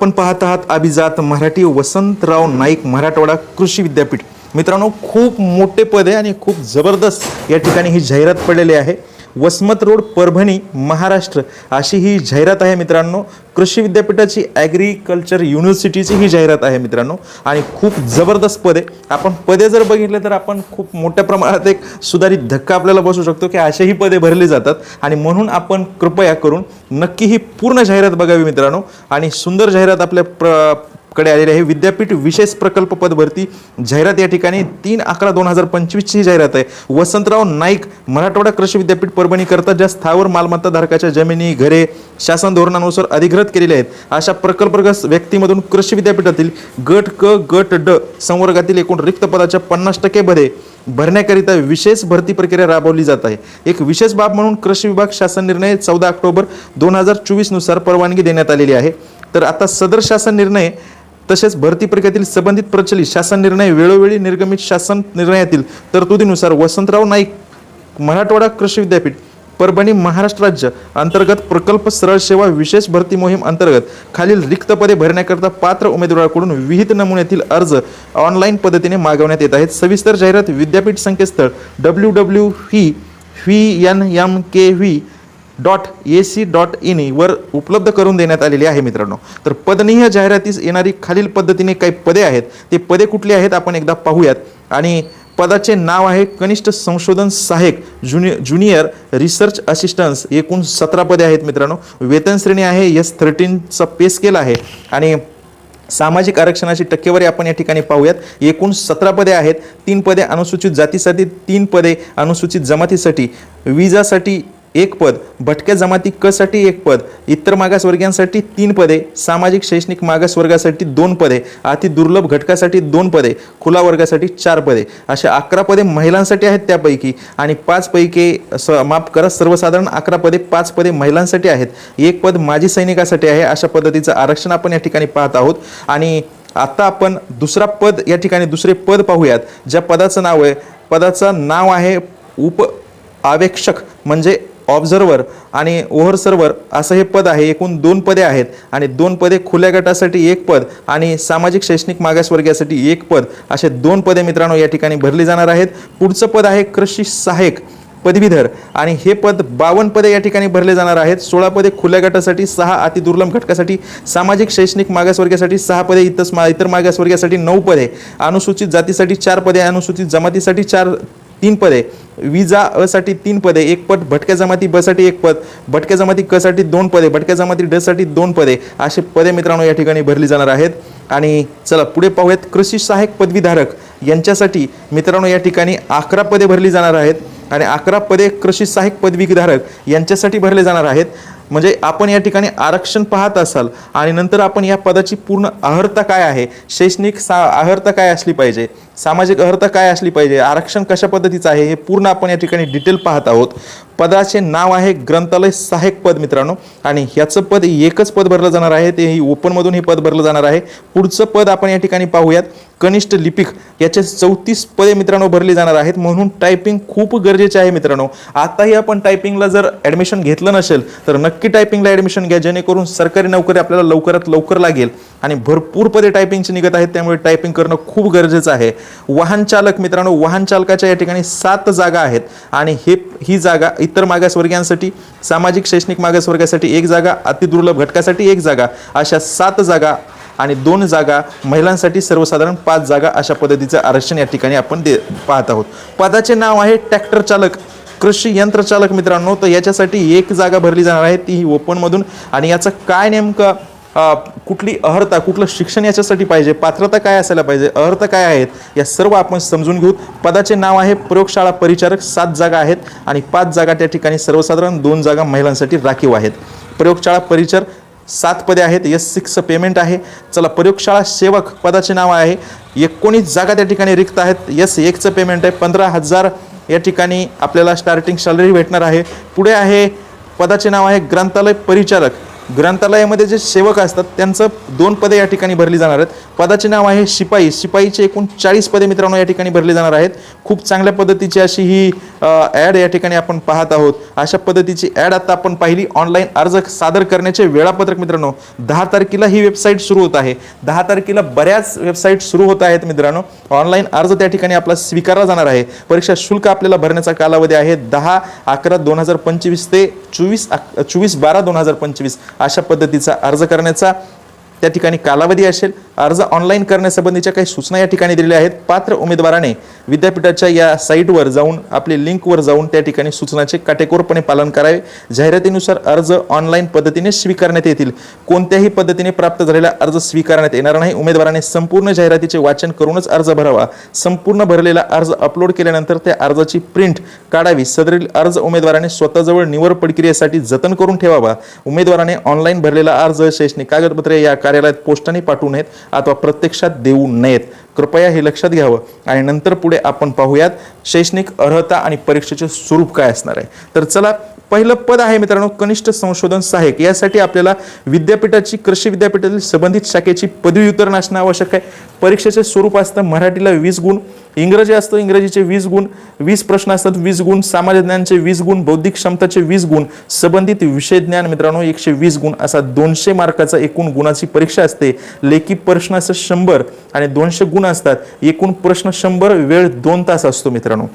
आपण पाहत आहात अभिजात मराठी वसंतराव नाईक मराठवाडा कृषी विद्यापीठ. मित्रांनो खूप मोठे पद आहे आणि खूप जबरदस्त या ठिकाणी ही जाहिरात पडलेली आहे. वसमत रोड परभणी महाराष्ट्र अशी ही जाहिरात आहे मित्रांनो. कृषी विद्यापीठाची ॲग्रिकल्चर युनिव्हर्सिटीची ही जाहिरात आहे मित्रांनो. आणि खूप जबरदस्त पदे. आपण पदे जर बघितले तर आपण खूप मोठ्या प्रमाणात एक सुधारित धक्का आपल्याला बसू शकतो की असेही पदे भरली जातात. आणि म्हणून आपण कृपया करून नक्की ही पूर्ण जाहिरात बघावी मित्रांनो. आणि सुंदर जाहिरात आपल्या प्र कडे आलेली आहे. विद्यापीठ विशेष प्रकल्प पदभरती जाहिरात या ठिकाणी तीन अकरा दोन हजार पंचवीसची जाहिरात आहे. वसंतराव नाईक मराठवाडा कृषी विद्यापीठ परभणी करता ज्या स्थावर मालमत्ता धारकाच्या जमिनी घरे शासन धोरणानुसार अधिकृत केलेले आहेत अशा प्रकल्पग्रस्त व्यक्तीमधून कृषी विद्यापीठातील गट क गट ड संवर्गातील एकूण रिक्त पदाच्या पन्नास टक्के भरे भरण्याकरिता विशेष भरती प्रक्रिया राबवली जात आहे. एक विशेष बाब म्हणून कृषी विभाग शासन निर्णय चौदा ऑक्टोबर दोन हजार चोवीसनुसार परवानगी देण्यात आलेली आहे. तर आता सदर शासन निर्णय तसेच भरती प्रक्रियेतील संबंधित प्रचलित शासन निर्णय वेळोवेळी निर्गमित शासन निर्णयातील तरतुदीनुसार वसंतराव नाईक मराठवाडा कृषी विद्यापीठ परभणी महाराष्ट्र राज्य अंतर्गत प्रकल्प सरळ सेवा विशेष भरती मोहीम अंतर्गत खालील रिक्त पदे भरण्याकरता पात्र उमेदवाराकडून विहित नमुन्यातील अर्ज ऑनलाईन पद्धतीने मागवण्यात येत आहेत. सविस्तर जाहिरात विद्यापीठ संकेतस्थळ W W V V N M K V dot A C dot in वर उपलब्ध करून देण्यात आलेली आहे मित्रांनो. तर पदनीय जाहिरातीस येणारी खालील पद्धतीने काही पदे आहेत. ते पदे कुठली आहेत आपण एकदा पाहूयात. आणि पदाचे नाव आहे कनिष्ठ संशोधन सहाय्यक ज्युनि ज्युनियर रिसर्च असिस्टन्स एकूण सतरा पदे आहेत मित्रांनो. वेतन श्रेणी आहे यस थर्टीनचा पे स्केल आहे. आणि सामाजिक आरक्षणाची टक्केवारी आपण या ठिकाणी पाहूयात. एकूण सतरा पदे आहेत. तीन पदे अनुसूचित जातीसाठी तीन पदे अनुसूचित जमातीसाठी. विजासाठी एक पद भटक्या जमाती क साठी एक पद इतर मागासवर्गीयांसाठी तीन पदे सामाजिक शैक्षणिक मागासवर्गासाठी दोन पदे अति दुर्लभ घटकासाठी दोन पदे खुला वर्गासाठी चार पदे. अशा अकरा पदे महिलांसाठी आहेत त्यापैकी. आणि पाच पैकी स माफ करा सर्वसाधारण अकरा पदे पाच पदे महिलांसाठी आहेत. एक पद माजी सैनिकासाठी आहे. अशा पद्धतीचं आरक्षण आपण या ठिकाणी पाहत आहोत. आणि आता आपण दुसरा पद या ठिकाणी दुसरे पद पाहूयात. ज्या पदाचं नाव आहे पदाचं नाव आहे उप आवेक्षक म्हणजे ऑब्झर्वर आणि ओव्हर सर्व्हर असं हे पद आहे एकूण दोन पदे आहेत आणि दोन पदे खुल्या गटासाठी एक पद आणि सामाजिक शैक्षणिक मागासवर्गीयासाठी एक पद असे दोन पदे मित्रांनो या ठिकाणी भरली जाणार आहेत. पुढचं पद आहे कृषी सहाय्यक पदवीधर आणि हे पद बावन्न पदे या ठिकाणी भरले जाणार आहेत. सोळा पदे खुल्या गटासाठी सहा अतिदुर्लभ घटकासाठी सामाजिक शैक्षणिक मागासवर्गासाठी सहा पदे इतर मा इतर मागासवर्गासाठी नऊ पदे अनुसूचित जातीसाठी चार पदे अनुसूचित जमातीसाठी चार तीन पदे. विजा असाठी तीन पदे एक पद भटक्या जमाती बसाठी एक पद भटक्या जमाती कसाठी दोन पदे भटक्या जमाती डसाठी दोन पदे असे पदे मित्रांनो या ठिकाणी भरली जाणार आहेत. आणि चला पुढे पाहूयात कृषी सहाय्यक पदवीधारक यांच्यासाठी मित्रांनो या ठिकाणी अकरा पदे भरली जाणार आहेत. आणि अकरा पदे कृषी सहाय्यक पदवीधारक यांच्यासाठी भरले जाणार आहेत. म्हणजे आपण या ठिकाणी आरक्षण पाहत असाल आणि नंतर आपण या पदाची पूर्ण अहर्ता काय आहे? शैक्षणिक सा अहर्ता काय असली पाहिजे? सामाजिक अर्हता काय असली पाहिजे? आरक्षण कशा पद्धतीचं आहे? हे पूर्ण आपण या ठिकाणी डिटेल पाहत आहोत. पदाचे नाव आहे ग्रंथालय सहाय्यक पद मित्रांनो. आणि ह्याचं पद एकच पद भरलं जाणार आहे. ते ओपनमधून हे पद भरलं जाणार आहे. पुढचं पद आपण या ठिकाणी पाहूयात. कनिष्ठ लिपिक याचे चौतीस पदे मित्रांनो भरली जाणार आहेत. म्हणून टायपिंग खूप गरजेचे आहे मित्रांनो. आताही आपण टायपिंगला जर ॲडमिशन घेतलं नसेल तर नक्की टायपिंगला ॲडमिशन घ्या. जेणेकरून सरकारी नोकरी आपल्याला लवकरात लवकर लागेल. आणि भरपूर पदे टायपिंगची निघत आहेत. त्यामुळे टायपिंग करणं खूप गरजेचं आहे. वाहन चालक मित्रांनो वाहन चालकाच्या या ठिकाणी सात जागा आहेत. आणि हे ही जागा इतर मागासवर्गीयांसाठी सामाजिक शैक्षणिक मागासवर्गासाठी एक जागा अतिदुर्लभ घटकासाठी एक जागा अशा सात जागा आणि दोन जागा महिलांसाठी सर्वसाधारण पाच जागा अशा पद्धतीचं आरक्षण या ठिकाणी आपण दे पाहत आहोत. पदाचे नाव आहे ट्रॅक्टर चालक कृषी यंत्रचालक मित्रांनो तर याच्यासाठी एक जागा भरली जाणार आहे ती ओपनमधून. आणि याचं काय नेमकं कुठली अहर्ता कुठलं शिक्षण याच्यासाठी पाहिजे पात्रता काय असायला पाहिजे अहर्ता काय आहेत या सर्व आपण समजून घेऊ पदाचे नाव आहे प्रयोगशाळा परिचारक सात जागा आहेत आणि पाच जागा त्या ठिकाणी सर्वसाधारण दोन जागा महिलांसाठी राखीव आहेत. प्रयोगशाळा परिचर सात पदे आहेत एस सिक्स पेमेंट आहे. चला प्रयोगशाळा सेवक पदाचे नाव आहे. एकोणीस जागा त्या ठिकाणी रिक्त आहेत एस एकचं पेमेंट आहे. पंधरा हजार या ठिकाणी आपल्याला स्टार्टिंग सॅलरी भेटणार आहे. पुढे आहे पदाचे नाव आहे ग्रंथालय परिचारक. ग्रंथालयामध्ये जे सेवक असतात त्यांचं दोन पदे या ठिकाणी भरली जाणार आहेत. पदाचे नाव आहे शिपाई. शिपाईचे एकूण चाळीस पदे मित्रांनो या ठिकाणी भरली जाणार आहेत. खूप चांगल्या पद्धतीची अशी ही ॲड या ठिकाणी आपण पाहत आहोत. अशा पद्धतीची ॲड आता आपण पाहिली. ऑनलाईन अर्ज सादर करण्याचे वेळापत्रक मित्रांनो दहा तारखेला ही वेबसाईट सुरू होत आहे. दहा तारखेला बऱ्याच वेबसाईट सुरू होत आहेत मित्रांनो. ऑनलाईन अर्ज त्या ठिकाणी आपला स्वीकारला जाणार आहे. परीक्षा शुल्क आपल्याला भरण्याचा कालावधी आहे दहा अकरा दोन हजार पंचवीस ते चोवीस अक चोवीस बारा दोन हजार पंचवीस. अशा पद्धतीचा अर्ज करण्याचा त्या ठिकाणी कालावधी असेल. अर्ज ऑनलाईन करण्यासंबंधीच्या काही सूचना या ठिकाणी दिलेल्या आहेत. पात्र उमेदवाराने विद्यापीठाच्या या साईटवर जाऊन आपले लिंकवर जाऊन त्या ठिकाणी सूचनाचे काटेकोरपणे पालन करावे. जाहिरातीनुसार अर्ज ऑनलाईन पद्धतीने स्वीकारण्यात येतील. कोणत्याही पद्धतीने प्राप्त झालेला अर्ज स्वीकारण्यात येणार नाही. उमेदवाराने संपूर्ण जाहिरातीचे वाचन करूनच अर्ज भरावा. संपूर्ण भरलेला अर्ज अपलोड केल्यानंतर त्या अर्जाची प्रिंट काढावी. सदरील अर्ज उमेदवाराने स्वतःजवळ निवड प्रक्रियेसाठी जतन करून ठेवावा. उमेदवाराने ऑनलाईन भरलेला अर्ज शैक्षणिक कागदपत्रे या कार्यालयात पोस्टाने पाठवू नयेत. अथवा प्रत्यक्षात देऊ नयेत. कृपया हे लक्षात घ्यावं. आणि नंतर पुढे आपण पाहूयात शैक्षणिक अर्हता आणि परीक्षेचे स्वरूप काय असणार आहे. तर चला पहिलं पद आहे मित्रांनो कनिष्ठ संशोधन सहाय्यक. यासाठी आपल्याला विद्यापीठाची कृषी विद्यापीठातील संबंधित शाखेची पदवी वितरण असणं आवश्यक आहे. परीक्षेचे स्वरूप असतं मराठीला वीस गुण इंग्रजी असतं इंग्रजीचे वीस गुण वीस प्रश्न असतात वीस गुण सामान्य ज्ञानचे वीस गुण बौद्धिक क्षमताचे वीस गुण संबंधित विषय ज्ञान मित्रांनो एकशे वीस गुण असा दोनशे मार्काचा एकूण गुणाची परीक्षा असते. लेखी प्रश्न असं शंभर आणि दोनशे गुण असतात. एकूण प्रश्न शंभर वेळ दोन तास असतो मित्रांनो.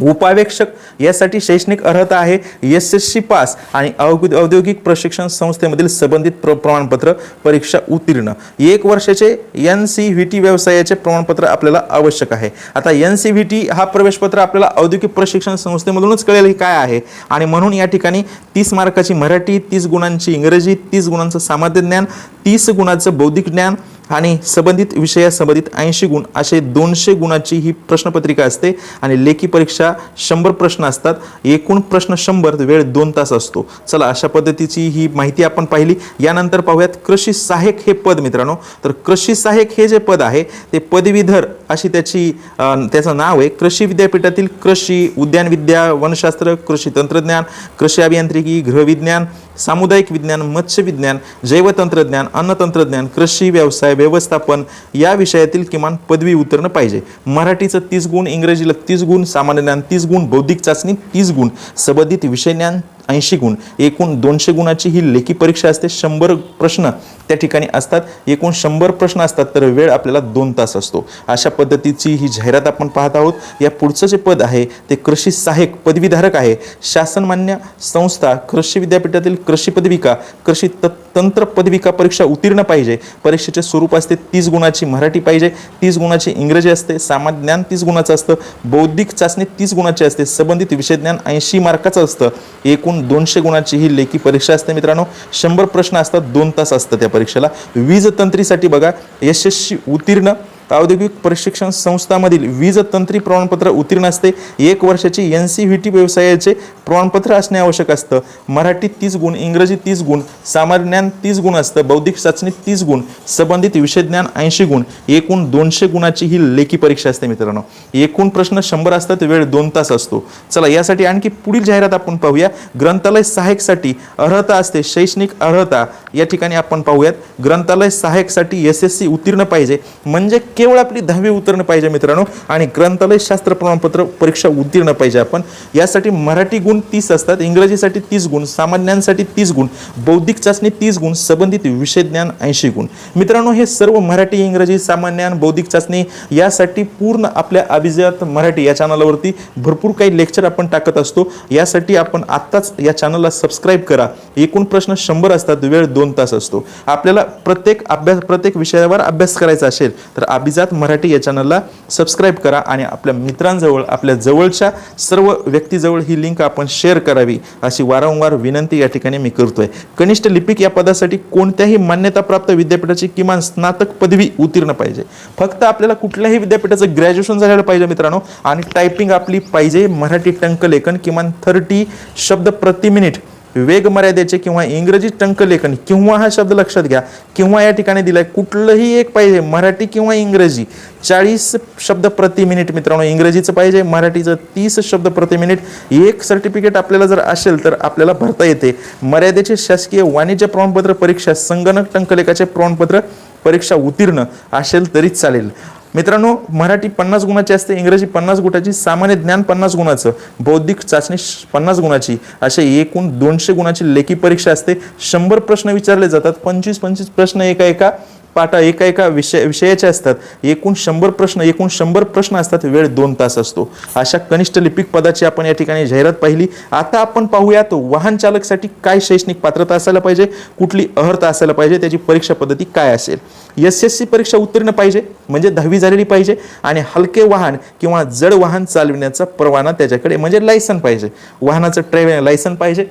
उपावेक्षक यासाठी शैक्षणिक अर्हता आहे. एस एस सी पास आणि औद्योगिक प्रशिक्षण संस्थेमधील संबंधित प्र प्रमाणपत्र परीक्षा उत्तीर्ण. एक वर्षाचे एन सी व्ही टी व्यवसायाचे प्रमाणपत्र आपल्याला आवश्यक आहे. आता एन सी व्ही टी हा प्रवेशपत्र आपल्याला औद्योगिक प्रशिक्षण संस्थेमधूनच कळेल हे काय आहे. आणि म्हणून या ठिकाणी तीस मार्काची मराठी तीस गुणांची इंग्रजी तीस गुणांचं सामान्य ज्ञान तीस गुणाचं बौद्धिक ज्ञान आणि संबंधित विषयासंबंधित ऐंशी गुण असे दोनशे गुणाची ही प्रश्नपत्रिका असते आणि लेखी परीक्षा शंभर प्रश्न असतात. एकूण प्रश्न शंभर वेळ दोन तास असतो. चला अशा पद्धतीची ही माहिती आपण पाहिली. यानंतर पाहूयात कृषी सहाय्यक हे पद मित्रांनो. तर कृषी सहाय्यक हे जे पद आहे ते पदवीधर अशी त्याची त्याचं नाव आहे. कृषी विद्यापीठातील कृषी उद्यानविद्या वनशास्त्र कृषी तंत्रज्ञान कृषी अभियांत्रिकी गृहविज्ञान सामुदायिक विज्ञान मत्स्य विज्ञान जैवतंत्रज्ञान अन्नतंत्रज्ञान कृषी व्यवसाय व्यवस्थापन या विषयातील किमान पदवी उतरणं पाहिजे. मराठीचं तीस गुण इंग्रजीला तीस गुण सामान्य ज्ञान तीस गुण बौद्धिक चाचणी तीस गुण संबंधित विषय ज्ञान ऐंशी गुण एकूण दोनशे गुणाची ही लेखी परीक्षा असते. शंभर प्रश्न त्या ठिकाणी असतात. एकूण शंभर प्रश्न असतात तर वेळ आपल्याला दोन तास असतो. अशा पद्धतीची ही जाहिरात आपण पाहत आहोत. या पुढचं जे पद आहे ते कृषी सहाय्यक पदवीधारक आहे. शासनमान्य संस्था कृषी विद्यापीठातील कृषी पदविका कृषी तंत्र पदविका परीक्षा उत्तीर्ण पाहिजे. परीक्षेचे स्वरूप असते तीस गुणाची मराठी पाहिजे. तीस गुणाची इंग्रजी असते. सामान्य ज्ञान तीस गुणाचं असतं. बौद्धिक चाचणी तीस गुणाची असते. संबंधित विषय ज्ञान ऐंशी मार्काचं असतं. एकूण दोनशे गुणाची ही लेखी परीक्षा असते मित्रांनो. शंभर प्रश्न असतात दोन तास असतात त्या परीक्षेला. वीज तंत्रीसाठी बघा यशस्वी उत्तीर्ण औद्योगिक प्रशिक्षण संस्थामधील वीज तंत्री प्रमाणपत्र उत्तीर्ण असते. एक वर्षाची एन सी व्ही टी व्यवसायाचे प्रमाणपत्र असणे आवश्यक असतं. मराठी तीस गुण इंग्रजी तीस गुण सामान्य ज्ञान तीस गुण असतं बौद्धिक चाचणी तीस गुण संबंधित विषय ज्ञान ऐंशी गुण एकूण दोनशे गुणाची ही लेखी परीक्षा असते मित्रांनो. एकूण प्रश्न शंभर असतात वेळ दोन तास असतो. चला यासाठी आणखी पुढील जाहिरात आपण पाहूया. ग्रंथालय सहाय्यकसाठी अर्हता असते शैक्षणिक अर्हता या ठिकाणी आपण पाहूयात. ग्रंथालय सहाय्यकसाठी एस एस सी उत्तीर्ण पाहिजे. म्हणजे केवळ आपली दहावी उतरणं पाहिजे मित्रांनो. आणि ग्रंथालय शास्त्र प्रमाणपत्र परीक्षा उत्तीर्ण पाहिजे आपण. यासाठी मराठी गुण तीस असतात इंग्रजीसाठी तीस गुण सामान्यांसाठी तीस गुण बौद्धिक चाचणी तीस गुण संबंधित विषय ज्ञान ऐंशी गुण. मित्रांनो हे सर्व मराठी इंग्रजी सामान्यान बौद्धिक चाचणी यासाठी पूर्ण आपल्या अभिजात मराठी या चॅनलवरती भरपूर काही लेक्चर आपण टाकत असतो. यासाठी आपण आत्ताच या चॅनलला सबस्क्राईब करा. एकूण प्रश्न शंभर असतात वेळ दोन तास असतो. आपल्याला प्रत्येक अभ्यास प्रत्येक विषयावर अभ्यास करायचा असेल तर अभिजात मराठी या चॅनलला सबस्क्राईब करा आणि आपल्या मित्रांजवळ आपल्या जवळच्या सर्व व्यक्तीजवळ ही लिंक आपण शेअर करावी अशी वारंवार विनंती या ठिकाणी मी करतोय. कनिष्ठ लिपिक या पदासाठी कोणत्याही मान्यताप्राप्त विद्यापीठाची किमान स्नातक पदवी उत्तीर्ण पाहिजे. फक्त आपल्याला कुठल्याही विद्यापीठाचं ग्रॅज्युएशन झालेलं पाहिजे मित्रांनो आणि टायपिंग आपली पाहिजे मराठी टंकलेखन किमान थर्टी शब्द प्रति मिनिट वेग मर्यादेचे किंवा इंग्रजी टंकलेखन किंवा हा शब्द लक्षात घ्या. किंवा या ठिकाणी दिलाय कुठलंही एक पाहिजे मराठी किंवा इंग्रजी चाळीस शब्द प्रति मिनिट मित्रांनो इंग्रजीचं पाहिजे मराठीचं तीस शब्द प्रति मिनिट एक सर्टिफिकेट आपल्याला जर असेल तर आपल्याला भरता येते. मर्यादेचे शासकीय वाणिज्य प्रमाणपत्र परीक्षा संगणक टंकलेखाचे प्रमाणपत्र परीक्षा उत्तीर्ण असेल तरीच चालेल. मित्रांनो मराठी पन्नास गुणाची असते इंग्रजी पन्नास गुणाची सामान्य ज्ञान पन्नास गुणाचं बौद्धिक चाचणी पन्नास गुणाची असे एकूण दोनशे गुणाची लेखी परीक्षा असते. शंभर प्रश्न विचारले जातात पंचवीस पंचवीस प्रश्न एका एका पाठा एका एका विषय विषयाचे असतात. एकूण शंभर प्रश्न एकूण शंभर प्रश्न असतात वेळ दोन तास असतो. अशा कनिष्ठ लिपिक पदाची आपण या ठिकाणी जाहिरात पाहिली. आता आपण पाहूयात वाहन चालकसाठी काय शैक्षणिक पात्रता असायला पाहिजे कुठली अर्हता असायला पाहिजे त्याची परीक्षा पद्धती काय असेल? एस एस सी परीक्षा उत्तीर्ण पाहिजे म्हणजे दहावी झालेली पाहिजे आणि हलके वाहन किंवा जड वाहन चालविण्याचा परवाना त्याच्याकडे म्हणजे लायसन पाहिजे. वाहनाचं ड्रायव्हिंग लायसन पाहिजे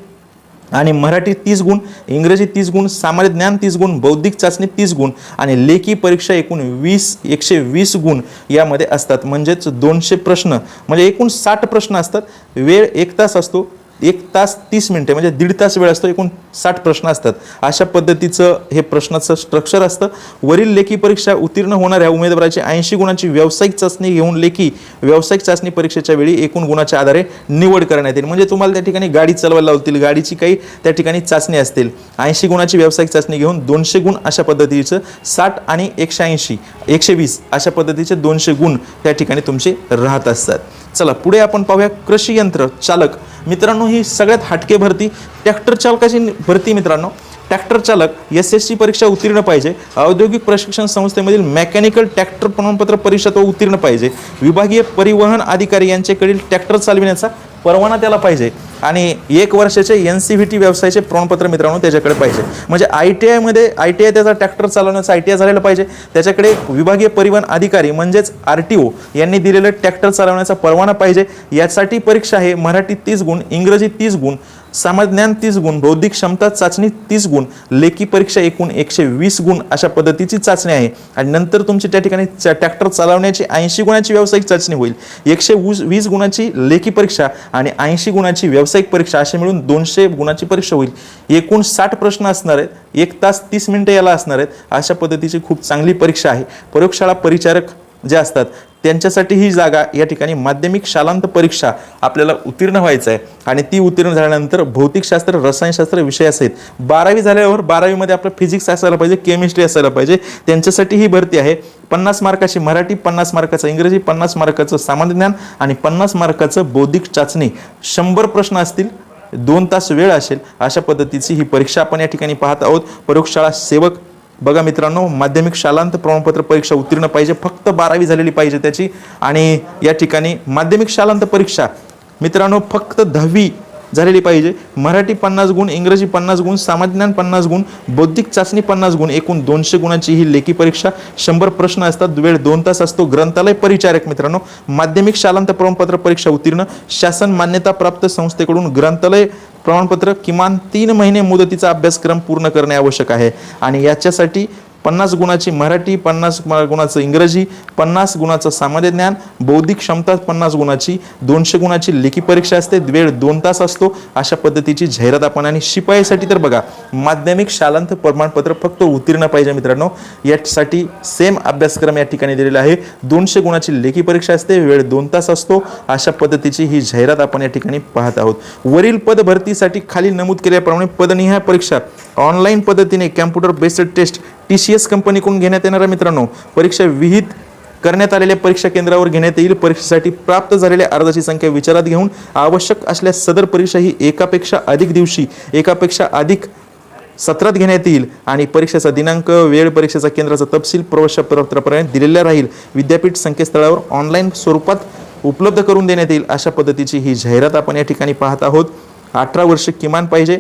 आणि मराठी तीस गुण इंग्रजी तीस गुण सामान्य ज्ञान तीस गुण बौद्धिक चाचणी तीस गुण आणि लेखी परीक्षा एकूण वीस एकशे वीस गुण यामध्ये असतात. म्हणजेच दोनशे प्रश्न म्हणजे एकूण साठ प्रश्न असतात. वेळ एक तास असतो. एक तास तीस मिनटं म्हणजे दीड तास वेळ असतो एकूण साठ प्रश्न असतात. अशा पद्धतीचं हे प्रश्नाचं स्ट्रक्चर असतं. वरील लेखी परीक्षा उत्तीर्ण होणाऱ्या उमेदवाराची ऐंशी गुणांची व्यावसायिक चाचणी घेऊन लेखी व्यावसायिक चाचणी परीक्षेच्या वेळी एकूण गुणाच्या आधारे निवड करण्यात येईल. म्हणजे तुम्हाला त्या ठिकाणी गाडी चालवायला लावतील गाडीची काही त्या ठिकाणी चाचणी असतील. ऐंशी गुणाची व्यावसायिक चाचणी घेऊन दोनशे गुण अशा पद्धतीचं साठ आणि एकशे ऐंशी एकशे वीस अशा पद्धतीचे दोनशे गुण त्या ठिकाणी तुमचे राहत असतात. चला पुढे आपण पाहूया कृषी यंत्र चालक मित्रांनो ही सगळ्यात हटके भरती. ट्रॅक्टर चालकाची भरती मित्रांनो. ट्रॅक्टर चालक एस एस सी परीक्षा उत्तीर्ण पाहिजे. औद्योगिक प्रशिक्षण संस्थेमधील मेकॅनिकल ट्रॅक्टर प्रमाणपत्र परीक्षा तो उत्तीर्ण पाहिजे. विभागीय परिवहन अधिकारी यांच्याकडील ट्रॅक्टर चालविण्याचा परवाना त्याला पाहिजे. आणि एक वर्षाचे एन सी व्ही टी व्यवसायाचे प्रमाणपत्र मित्रांनो त्याच्याकडे पाहिजे. म्हणजे आय टी आयमध्ये आय टी आय त्याचा ट्रॅक्टर चालवण्याचा आय टी आय झालेला पाहिजे. त्याच्याकडे विभागीय परिवहन अधिकारी म्हणजेच आर टी ओ यांनी दिलेलं ट्रॅक्टर चालवण्याचा परवाना पाहिजे. यासाठी परीक्षा आहे मराठी तीस गुण इंग्रजी तीस गुण समाजज्ञान तीस गुण बौद्धिक क्षमता चाचणी तीस गुण लेखी परीक्षा एकूण एकशे वीस गुण अशा पद्धतीची चाचणी आहे. आणि नंतर तुमची त्या ठिकाणी ट्रॅक्टर चालवण्याची ऐंशी गुणाची व्यावसायिक चाचणी होईल. एकशे वीस वीस गुणाची लेखी परीक्षा आणि ऐंशी गुणाची व्यावसायिक परीक्षा असे मिळून दोनशे गुणाची परीक्षा होईल. एकूण साठ प्रश्न असणार आहेत. एक तास तीस मिनिटं याला असणार आहेत. अशा पद्धतीची खूप चांगली परीक्षा आहे. प्रयोगशाळा परिचारक जे असतात त्यांच्यासाठी ही जागा या ठिकाणी माध्यमिक शालांत परीक्षा आपल्याला उत्तीर्ण व्हायचं आहे आणि ती उत्तीर्ण झाल्यानंतर भौतिकशास्त्र रसायनशास्त्र विषय असेल बारावी झाल्यावर बारावीमध्ये आपलं फिजिक्स असायला पाहिजे केमिस्ट्री असायला पाहिजे त्यांच्यासाठी ही भरती आहे. पन्नास मार्काची मराठी पन्नास मार्काचं इंग्रजी पन्नास मार्काचं सामान्य ज्ञान आणि पन्नास मार्काचं बौद्धिक चाचणी. शंभर प्रश्न असतील दोन तास वेळ असेल अशा पद्धतीची ही परीक्षा आपण या ठिकाणी पाहत आहोत. प्रयोगशाळा सेवक बघा मित्रांनो माध्यमिक शालांत प्रमाणपत्र परीक्षा उत्तीर्ण पाहिजे फक्त बारावी झालेली पाहिजे त्याची. आणि या ठिकाणी माध्यमिक शालांत परीक्षा मित्रांनो फक्त दहावी झालेली पाहिजे. मराठी पन्नास गुण इंग्रजी पन्नास गुण सामान्यज्ञान पन्नास गुण बौद्धिक चाचणी पन्नास गुण एकूण दोनशे गुणांची ही लेखी परीक्षा. शंभर प्रश्न असतात वेळ दोन तास असतो ग्रंथालय परिचारक मित्रांनो. माध्यमिक शालांत प्रमाणपत्र परीक्षा उत्तीर्ण. शासन मान्यता प्राप्त संस्थेकडून ग्रंथालय प्रमाणपत्र किमान तीन महिने मुदतीचा अभ्यासक्रम पूर्ण करणे आवश्यक आहे. आणि याच्यासाठी पन्नास गुणाची मराठी पन्नास गुणाचं इंग्रजी पन्नास गुणाचं सामान्य ज्ञान बौद्धिक क्षमता पन्नास गुणाची दोनशे गुणाची लेखी परीक्षा असते वेळ दोन तास असतो. अशा पद्धतीची जाहिरात आपण आणि शिपाईसाठी तर बघा माध्यमिक शालांत प्रमाणपत्र फक्त उत्तीर्ण पाहिजे मित्रांनो. यासाठी सेम अभ्यासक्रम या ठिकाणी दिलेला आहे. दोनशे गुणाची लेखी परीक्षा असते वेळ दोन तास असतो. अशा पद्धतीची ही जाहिरात आपण या ठिकाणी पाहत आहोत. वरील पद भरतीसाठी खाली नमूद केल्याप्रमाणे पदनिहाय परीक्षा. ऑनलाईन पद्धतीने computer based test T C S कंपनीकडून घेण्यात येणाऱ्या मित्रांनो परीक्षा विहित करण्यात आलेल्या परीक्षा केंद्रावर घेण्यात येईल. परीक्षेसाठी प्राप्त झालेल्या अर्जाची संख्या विचारात घेऊन आवश्यक असल्यास सदर परीक्षा ही एकापेक्षा अधिक दिवशी एकापेक्षा अधिक सत्रात घेण्यात येईल आणि परीक्षेचा दिनांक वेळ परीक्षेचा केंद्राचा तपशील प्रवेशपत्रापर्यंत दिलेला राहील. विद्यापीठ संकेतस्थळावर ऑनलाईन स्वरूपात उपलब्ध करून देण्यात येईल अशा पद्धतीची ही जाहिरात आपण या ठिकाणी पाहत आहोत. अठरा वर्ष किमान पाहिजे.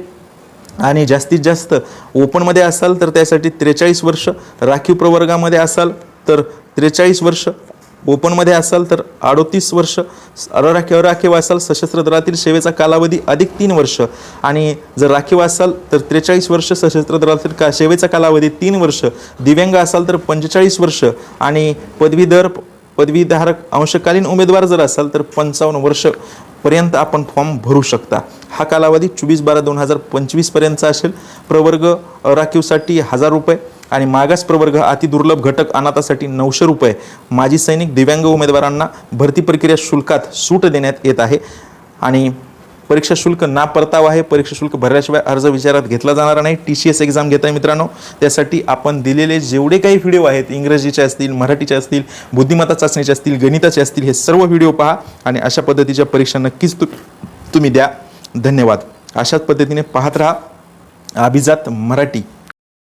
आणि जास्तीत जास्त ओपनमध्ये असाल तर त्यासाठी त्रेचाळीस वर्ष राखीव प्रवर्गामध्ये असाल तर त्रेचाळीस वर्ष ओपनमध्ये असाल तर अडोतीस वर्ष अराखीव राखीव असाल सशस्त्र दलातील सेवेचा कालावधी अधिक तीन वर्ष आणि जर राखीव असाल तर त्रेचाळीस वर्ष सशस्त्र दलातील का सेवेचा कालावधी तीन वर्ष दिव्यांग असाल तर पंचेचाळीस वर्ष आणि पदवीधर पदवीधारक अंशकालीन उमेदवार जर असाल तर पंचावन्न वर्ष. पर्यंत आपण फॉर्म भरू शकता. हा कालावधी चोवीस बारा दोन हजार पंचवीसपर्यंतचा असेल. प्रवर्ग राखीवसाठी हजार रुपये आणि मागास प्रवर्ग अतिदुर्लभ घटक अनाथासाठी नऊशे रुपये. माजी सैनिक दिव्यांग उमेदवारांना भरती प्रक्रिया शुल्कात सूट देण्यात येत आहे. आणि परीक्षा शुल्क ना परतावा आहे. परीक्षा शुल्क भरल्याशिवाय अर्ज विचारात घेतला जाणार नाही. टी सी एस एक्झाम घेत आहे मित्रांनो. त्यासाठी आपण दिलेले जेवढे काही व्हिडिओ आहेत इंग्रजीचे असतील मराठीचे असतील बुद्धिमत्ता चाचणीचे असतील गणिताचे असतील हे सर्व व्हिडिओ पहा आणि अशा पद्धतीच्या परीक्षा नक्कीच तु तुम्ही द्या. धन्यवाद. अशाच पद्धतीने पाहत राहा. अभिजात मराठी.